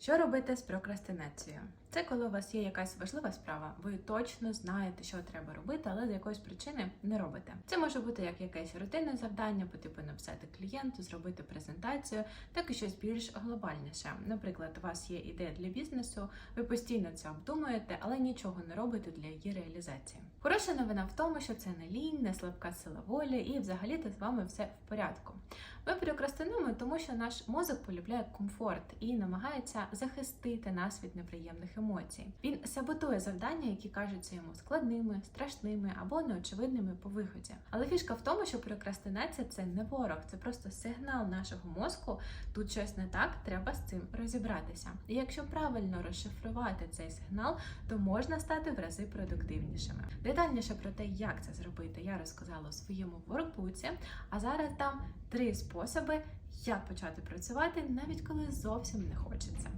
Що робити з прокрастинацією? Це коли у вас є якась важлива справа, ви точно знаєте, що треба робити, але з якоїсь причини не робите. Це може бути як якесь рутинне завдання, по типу написати клієнту, зробити презентацію, так і щось більш глобальніше. Наприклад, у вас є ідея для бізнесу, ви постійно це обдумуєте, але нічого не робите для її реалізації. Хороша новина в тому, що це не лінь, не слабка сила волі, і взагалі-то з вами все в порядку. Ми прокрастинуємо, тому що наш мозок полюбляє комфорт і намагається захистити нас від неприємних емоцій. Він саботує завдання, які кажуться йому складними, страшними або неочевидними по виході. Але фішка в тому, що прокрастинація це не ворог, це просто сигнал нашого мозку. Тут щось не так, треба з цим розібратися. І якщо правильно розшифрувати цей сигнал, то можна стати в рази продуктивнішими. Детальніше про те, як це зробити, я розказала у своєму воркбуці, а зараз там три способи, як почати працювати, навіть коли зовсім не хочеться.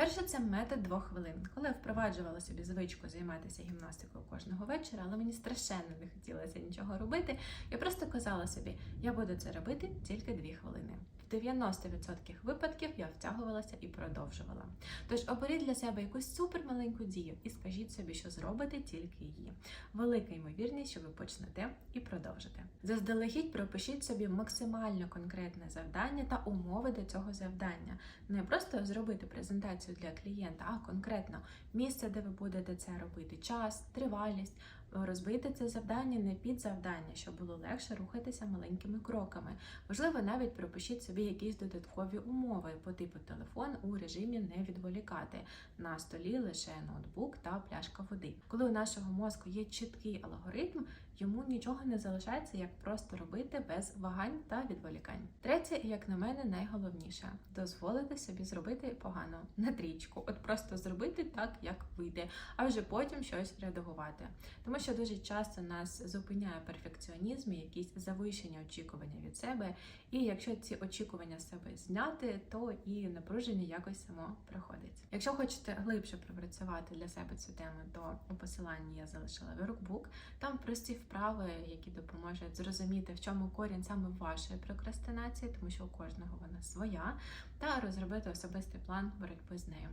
Перше це метод двох хвилин. Коли я впроваджувала собі звичку займатися гімнастикою кожного вечора, але мені страшенно не хотілося нічого робити. Я просто казала собі, я буду це робити тільки дві хвилини. В 90% випадків я втягувалася і продовжувала. Тож оберіть для себе якусь супермаленьку дію і скажіть собі, що зробите тільки її. Велика ймовірність, що ви почнете і продовжите. Заздалегідь пропишіть собі максимально конкретне завдання та умови до цього завдання. Не просто зробити презентацію для клієнта, а конкретно місце, де ви будете це робити, час, тривалість. Розбити це завдання не під завдання, щоб було легше рухатися маленькими кроками. Можливо, навіть пропишіть собі якісь додаткові умови по типу телефон у режимі не відволікати. На столі лише ноутбук та пляшка води. Коли у нашого мозку є чіткий алгоритм, йому нічого не залишається, як просто робити без вагань та відволікань. Третє, і, як на мене, найголовніше дозволити собі зробити погано на трічку, от просто зробити так, як вийде, а вже потім щось редагувати. Тому що дуже часто нас зупиняє перфекціонізм і якісь завищені очікування від себе. І якщо ці очікування з себе зняти, то і напруження якось само приходить. Якщо хочете глибше пропрацювати для себе цю тему, то у посиланні я залишила workbook. Там прості вправи, які допоможуть зрозуміти, в чому корінь саме вашої прокрастинації, тому що у кожного вона своя, та розробити особистий план боротьби з нею.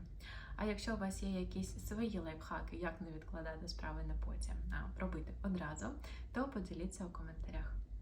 А якщо у вас є якісь свої лайфхаки, як не відкладати справи на потім, а робити одразу, то поділіться у коментарях.